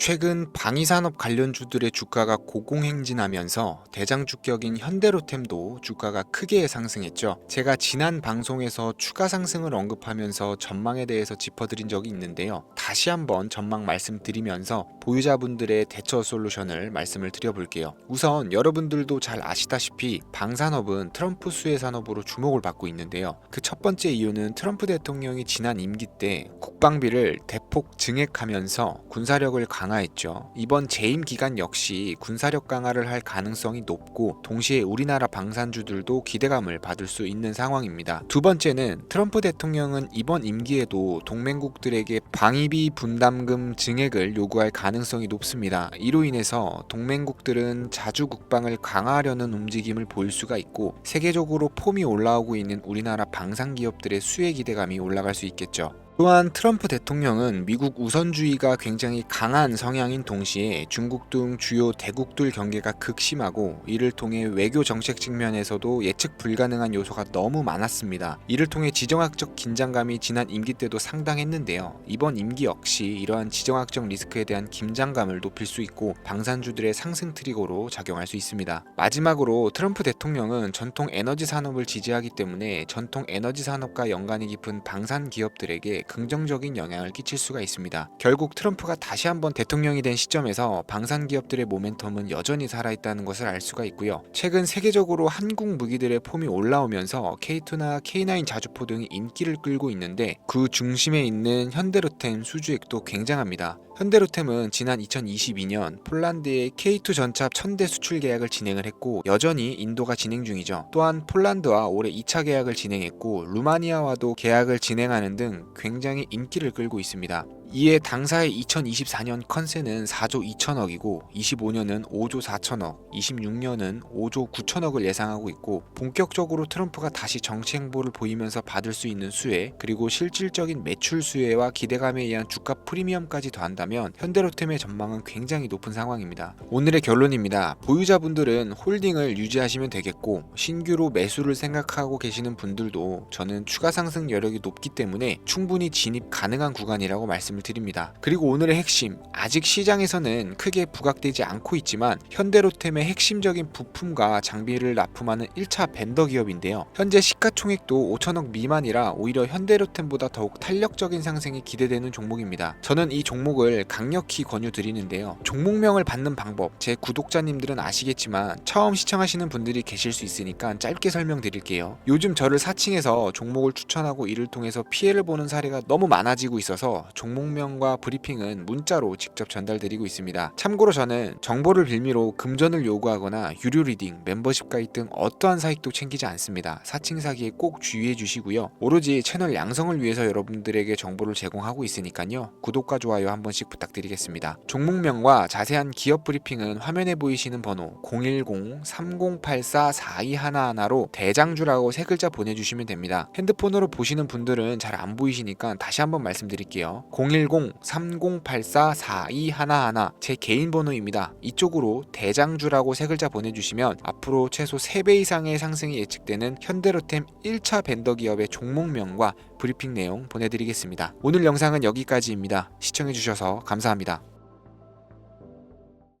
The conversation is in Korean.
최근 방위산업 관련주들의 주가가 고공행진하면서 대장주격인 현대로템도 주가가 크게 상승했죠. 제가 지난 방송에서 추가 상승을 언급하면서 전망에 대해서 짚어드린 적이 있는데요. 다시 한번 전망 말씀드리면서 보유자분들의 대처 솔루션을 말씀을 드려볼게요. 우선 여러분들도 잘 아시다시피 방산업은 트럼프 수혜 산업으로 주목을 받고 있는데요. 그 첫 번째 이유는 트럼프 대통령이 지난 임기 때 국방비를 대폭 증액하면서 군사력을 강 화했죠. 이번 재임 기간 역시 군사력 강화를 할 가능성이 높고 동시에 우리나라 방산주들도 기대감을 받을 수 있는 상황입니다. 두 번째는 트럼프 대통령은 이번 임기에도 동맹국들에게 방위비 분담금 증액을 요구할 가능성이 높습니다. 이로 인해서 동맹국들은 자주 국방을 강화하려는 움직임을 보일 수가 있고 세계적으로 폼이 올라오고 있는 우리나라 방산 기업들의 수혜 기대감이 올라갈 수 있겠죠. 또한 트럼프 대통령은 미국 우선주의가 굉장히 강한 성향인 동시에 중국 등 주요 대국들 경계가 극심하고 이를 통해 외교 정책 측면에서도 예측 불가능한 요소가 너무 많았습니다. 이를 통해 지정학적 긴장감이 지난 임기 때도 상당했는데요. 이번 임기 역시 이러한 지정학적 리스크에 대한 긴장감을 높일 수 있고 방산주들의 상승 트리거로 작용할 수 있습니다. 마지막으로 트럼프 대통령은 전통 에너지 산업을 지지하기 때문에 전통 에너지 산업과 연관이 깊은 방산 기업들에게 긍정적인 영향을 끼칠 수가 있습니다. 결국 트럼프가 다시 한번 대통령이 된 시점에서 방산 기업들의 모멘텀은 여전히 살아있다는 것을 알 수가 있고요. 최근 세계적으로 한국 무기들의 폼이 올라오면서 K2나 K9 자주포 등이 인기를 끌고 있는데 그 중심에 있는 현대로템 수주액도 굉장합니다. 현대로템은 지난 2022년 폴란드에 K2 전차 1000대 수출 계약을 진행을 했고 여전히 인도가 진행 중이죠. 또한 폴란드와 올해 2차 계약을 진행했고 루마니아와도 계약을 진행하는 등 굉장히 인기를 끌고 있습니다. 이에 당사의 2024년 컨세는 4조 2천억이고 25년은 5조 4천억, 26년은 5조 9천억을 예상하고 있고 본격적으로 트럼프가 다시 정치 행보를 보이면서 받을 수 있는 수혜 그리고 실질적인 매출 수혜와 기대감에 의한 주가 프리미엄까지 더한다면 현대로템의 전망은 굉장히 높은 상황입니다. 오늘의 결론입니다. 보유자분들은 홀딩을 유지하시면 되겠고 신규로 매수를 생각하고 계시는 분들도 저는 추가 상승 여력이 높기 때문에 충분히 진입 가능한 구간이라고 말씀을 드립니다. 그리고 오늘의 핵심 아직 시장에서는 크게 부각되지 않고 있지만 현대로템의 핵심적인 부품과 장비를 납품하는 1차 벤더 기업인데요. 현재 시가총액도 5천억 미만이라 오히려 현대로템보다 더욱 탄력적인 상승이 기대되는 종목입니다. 저는 이 종목을 강력히 권유드리는데요. 종목명을 받는 방법 제 구독자님들은 아시겠지만 처음 시청하시는 분들이 계실 수 있으니까 짧게 설명드릴게요. 요즘 저를 사칭해서 종목을 추천하고 이를 통해서 피해를 보는 사례가 너무 많아지고 있어서 종목 명과 브리핑은 문자로 직접 전달드리고 있습니다. 참고로 저는 정보를 빌미로 금전을 요구하거나 유료 리딩, 멤버십 가입 등 어떠한 사익도 챙기지 않습니다. 사칭 사기에 꼭 주의해 주시고요. 오로지 채널 양성을 위해서 여러분들에게 정보를 제공하고 있으니까요. 구독과 좋아요 한 번씩 부탁드리겠습니다. 종목명과 자세한 기업 브리핑은 화면에 보이시는 번호 010-3084-4211로 대장주라고 세 글자 보내주시면 됩니다. 핸드폰으로 보시는 분들은 잘 안 보이시니까 다시 한번 말씀드릴게요. 010-3084-4211 제 개인 번호입니다. 이쪽으로 대장주라고 세 글자 보내주시면 앞으로 최소 3배 이상의 상승이 예측되는 현대로템 1차 벤더 기업의 종목명과 브리핑 내용 보내드리겠습니다. 오늘 영상은 여기까지입니다. 시청해주셔서 감사합니다.